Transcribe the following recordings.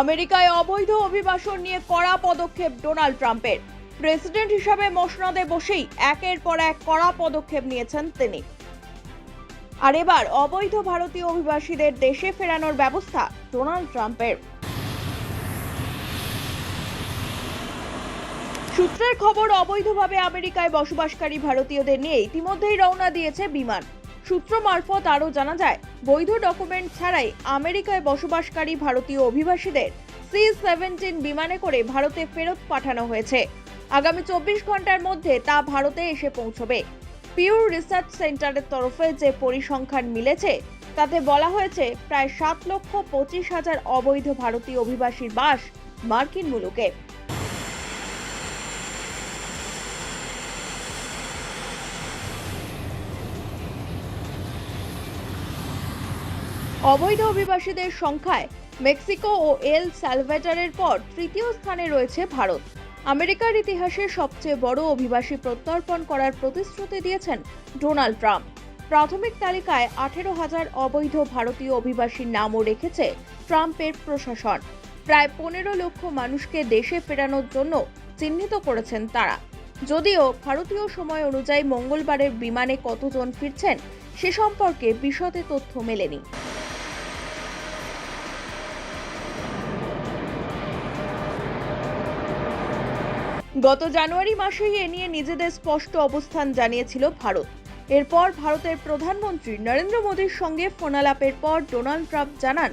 আমেরিকায় অবৈধ অভিবাসন নিয়ে কড়া পদক্ষেপ ডোনাল্ড ট্রাম্পের। প্রেসিডেন্ট হিসাবে মসনদে বসেই একের পর এক কড়া পদক্ষেপ নিয়েছেন তিনি। আর এবার অবৈধ ভারতীয় অভিবাসীদের দেশে ফেরানোর ব্যবস্থা ডোনাল্ড ট্রাম্পের। সূত্রের খবর, অবৈধভাবে আমেরিকায় বসবাসকারী ভারতীয়দের নিয়ে ইতিমধ্যেই রওনা দিয়েছে বিমান। সূত্র মারফত আরও জানা যায়, বৈধ ডকুমেন্ট ছাড়াই আমেরিকায় বসবাসকারী ভারতীয় অভিবাসীদের সি সেভেন্টিন বিমানে করে ভারতে ফেরত পাঠানো হয়েছে। আগামী চব্বিশ ঘণ্টার মধ্যে তা ভারতে এসে পৌঁছবে। পিউর রিসার্চ সেন্টারের তরফে যে পরিসংখ্যান মিলেছে, তাতে বলা হয়েছে, প্রায় সাত লক্ষ পঁচিশ হাজার অবৈধ ভারতীয় অভিবাসীর বাস মার্কিন মুলুকে। অবৈধ অভিবাসীদের সংখ্যায় মেক্সিকো ও এল স্যালভেটারের পর তৃতীয় স্থানে রয়েছে ভারত। আমেরিকার ইতিহাসে সবচেয়ে বড় অভিবাসী প্রত্যর্পণ করার প্রতিশ্রুতি দিয়েছেন ডোনাল্ড ট্রাম্প। প্রাথমিক তালিকায় আঠেরো হাজার অবৈধ ভারতীয় অভিবাসীর নামও রেখেছে ট্রাম্পের প্রশাসন। প্রায় পনেরো লক্ষ মানুষকে দেশে ফেরানোর জন্য চিহ্নিত করেছেন তারা। যদিও ভারতীয় সময় অনুযায়ী মঙ্গলবারের বিমানে কতজন ফিরছেন সে সম্পর্কে বিশদে তথ্য মেলেনি। গত জানুয়ারি মাসেই এ নিয়ে নিজেদের স্পষ্ট অবস্থান জানিয়েছিল ভারত। এরপর ভারতের প্রধানমন্ত্রী নরেন্দ্র মোদীর সঙ্গে ফোনালাপের পর ডোনাল্ড ট্রাম্প জানান,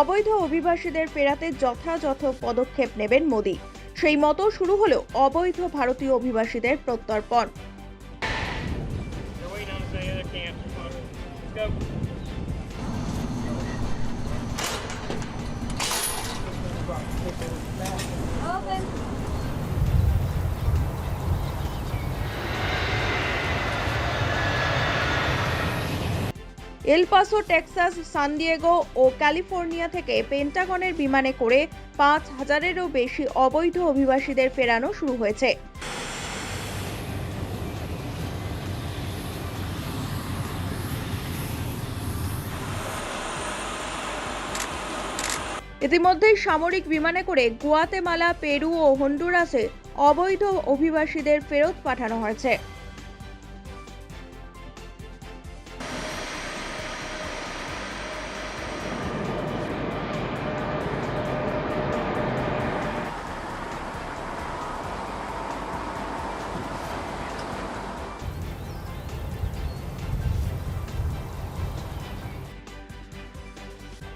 অবৈধ অভিবাসীদের ফেরাতে যথাযথ পদক্ষেপ নেবেন মোদী। সেই মতো শুরু হলো অবৈধ ভারতীয় অভিবাসীদের প্রত্যর্পণ। পাসো, টেক্সাস, সান দিয়েগো ও ক্যালিফোর্নিয়া থেকে পেন্টাগনের বিমানে করে পাঁচ হাজারেরও বেশি অবৈধ অভিবাসীদের ফেরানো শুরু হয়েছে। ইতিমধ্যেই সামরিক বিমানে করে গুয়াতেমালা, পেরু ও হন্ডুরাসে অবৈধ অভিবাসীদের ফেরত পাঠানো হয়েছে।